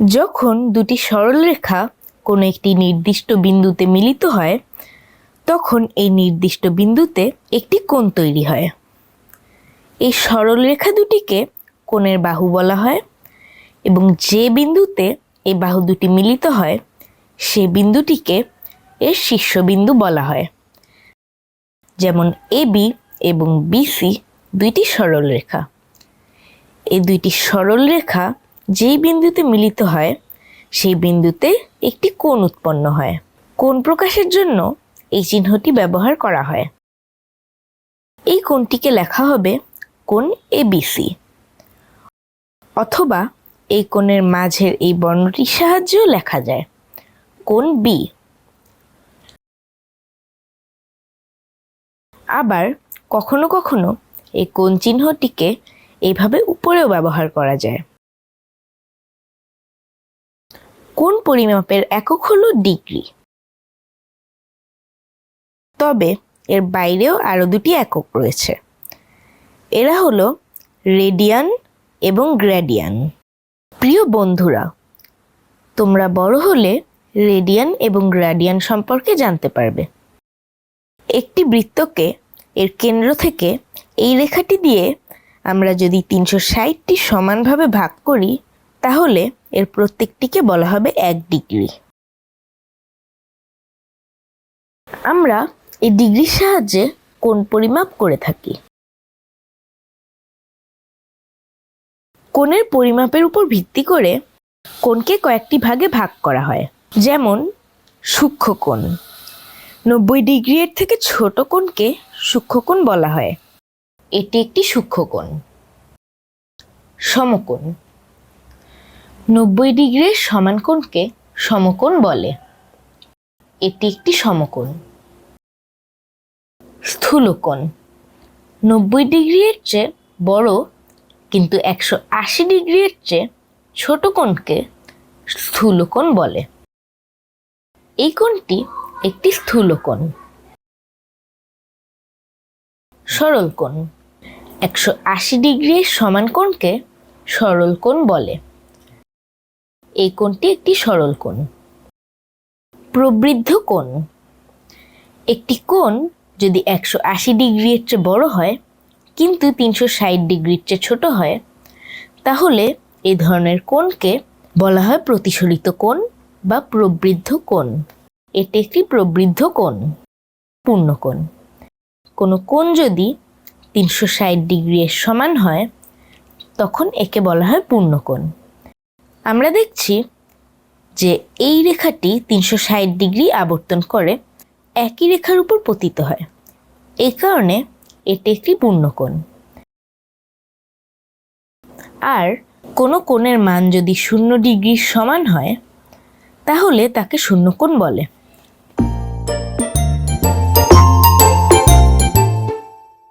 যখন দুটি সরলরেখা কোনো একটি নির্দিষ্ট বিন্দুতে মিলিত হয়, তখন এই নির্দিষ্ট বিন্দুতে একটি কোণ তৈরি হয়। এই সরলরেখা দুটিকে কোণের বাহু বলা হয় এবং যে বিন্দুতে এই বাহু দুটি মিলিত হয়, সে বিন্দুটিকে এর শীর্ষবিন্দু বলা হয়। যেমন এবি এবং বিসি দুইটি সরলরেখা। এই দুইটি সরলরেখা যেই বিন্দুতে মিলিত হয়, সেই বিন্দুতে একটি কোণ উৎপন্ন হয়। কোণ প্রকাশের জন্য এই চিহ্নটি ব্যবহার করা হয়। এই কোণটিকে লেখা হবে কোণ এবিসি অথবা এই কোণের মাঝের এই বর্ণটির সাহায্যেও লেখা যায়, কোণ বি। আবার কখনো কখনো এই কোণ চিহ্নটিকে এইভাবে উপরেও ব্যবহার করা যায়। কোণ পরিমাপের একক হলো ডিগ্রি? তবে এর বাইরেও আরও দুটি একক রয়েছে। এরা হলো রেডিয়ান এবং গ্র্যাডিয়ান। প্রিয় বন্ধুরা, তোমরা বড় হলে রেডিয়ান এবং গ্র্যাডিয়ান সম্পর্কে জানতে পারবে। একটি বৃত্তকে এর কেন্দ্র থেকে এই রেখাটি দিয়ে আমরা যদি তিনশো ষাটটি সমানভাবে ভাগ করি, তাহলে এর প্রত্যেকটিকে বলা হবে এক ডিগ্রি। আমরা এই ডিগ্রির সাহায্যে কোণ পরিমাপ করে থাকি। কোণের পরিমাপের উপর ভিত্তি করে কোণকে কয়েকটি ভাগে ভাগ করা হয়। যেমন, সূক্ষ্ম কোণ। নব্বই ডিগ্রি এর থেকে ছোট কোণকে সূক্ষ্মকোণ বলা হয়। এটি একটি সূক্ষ্মকোণ সমকোণ। নব্বই ডিগ্রির সমান কোণকে সমকোণ বলে। এটি একটি সমকোণ। স্থূলকোণ। নব্বই ডিগ্রি এর চেয়ে বড় কিন্তু একশো আশি ডিগ্রি এর চেয়ে ছোট কোণকে স্থূলকোণ বলে। এই কোণটি একটি স্থূলকোণ। সরল কোণ একশো আশি ডিগ্রির সমান কোণকে সরল কোণ বলে। এই কোণটি একটি সরল কোণ। প্রবৃদ্ধ কোণ। একটি কোণ যদি একশো আশি ডিগ্রির চেয়ে বড় হয়, কিন্তু তিনশো ষাট ডিগ্রির চেয়ে ছোট হয়, তাহলে এ ধরনের কোণকে বলা হয় প্রতিসরিত কোণ বা প্রবৃদ্ধ কোণ। এটি একটি প্রবৃদ্ধ কোণ পূর্ণকোণ কোনো কোণ যদি তিনশো ষাট ডিগ্রি সমান হয়, তখন একে বলা হয় পূর্ণকোণ আমরা দেখছি যে এই রেখাটি তিনশো ষাট ডিগ্রি আবর্তন করে একই রেখার উপর পতিত হয়। এই কারণে এটি একটি পূর্ণকোণ আর কোনো কোণের মান যদি শূন্য ডিগ্রির সমান হয়, তাহলে তাকে শূন্যকোণ বলে।